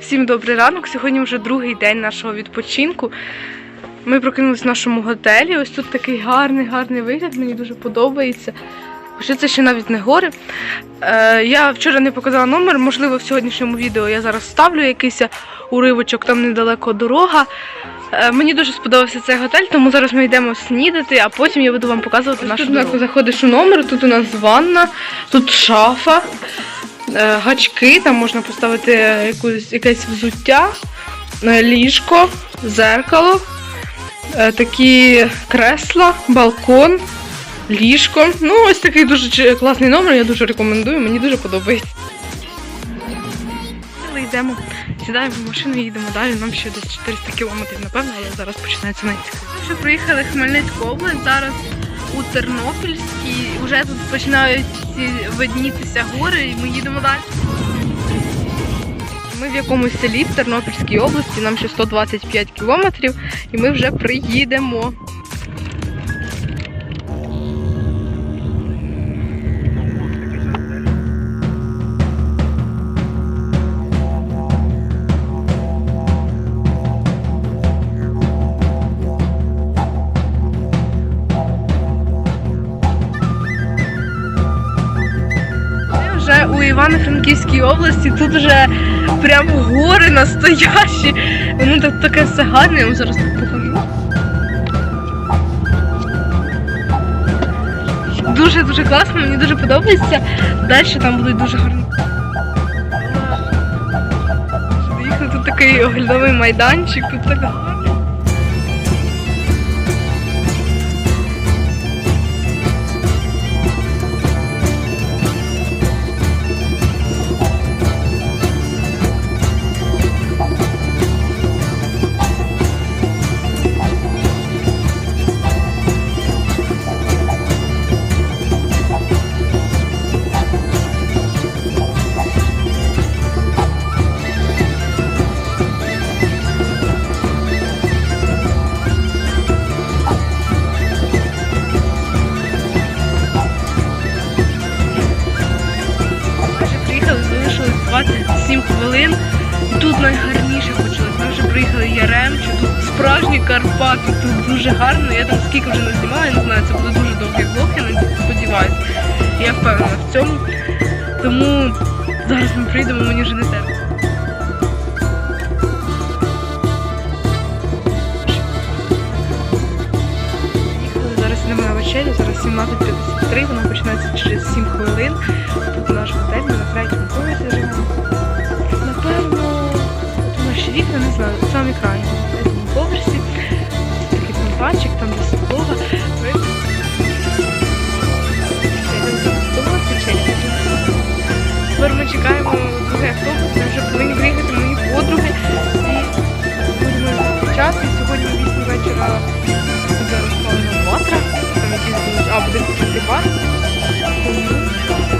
Всім добрий ранок. Сьогодні вже другий день нашого відпочинку. Ми прокинулись в нашому готелі. Ось тут такий гарний, гарний вигляд, мені дуже подобається. Хоча це ще навіть не гори. Е, я вчора не показала номер, можливо, в сьогоднішньому відео я зараз ставлю якийсь уривочок, там недалеко дорога. Е, мені дуже сподобався цей готель, тому зараз ми йдемо снідати, а потім я буду вам показувати нашу тут дорогу. Заходиш у номер, тут у нас ванна, тут шафа, гачки, там можна поставити якусь, якесь взуття, е, ліжко, зеркало, е, такі кресла, балкон, ліжко. Ну, ось такий дуже класний номер, я дуже рекомендую, мені дуже подобається. Ми йдемо, сідаємо в машину і їдемо далі. Нам ще десь 400 кілометрів, напевно, але зараз починається найцікавіше. Ми вже приїхали в Хмельницьку область, зараз у Тернопільській. Вже тут починають виднітися гори, і ми їдемо далі. Ми в якомусь селі в Тернопільській області, нам ще 125 кілометрів, і ми вже приїдемо. У Івано-Франківській області, тут вже прямо гори настоящі. Воно так таке все гарне, я вам зараз так покажу. Дуже дуже класно, мені дуже подобається. Далі там будуть дуже гарні. Тут такий оглядовий майданчик, тут так гарно. 27 хвилин. І тут найгарніше почалось. Ми вже приїхали Яремчу, тут справжні Карпати, тут дуже гарно. Я там скільки вже не знімала, я не знаю, це буде дуже довгий влог, я не сподіваюся. Я впевнена в цьому. Тому зараз ми прийдемо, мені вже не терпиться. Їхали, зараз йдемо на вечерю, зараз 17.53, вона починається через 7 хвилин. Тут наш готель, ми на третьому на третьому поверсі. Такий фонтанчик, там де підлога. Тепер ми чекаємо другий автобус, ми вже повинні приїхати мої подруги. І будемо зустрічати. Сьогодні о 8 вечора буде розпалена ватра, там якісь будуть, а буде. Тому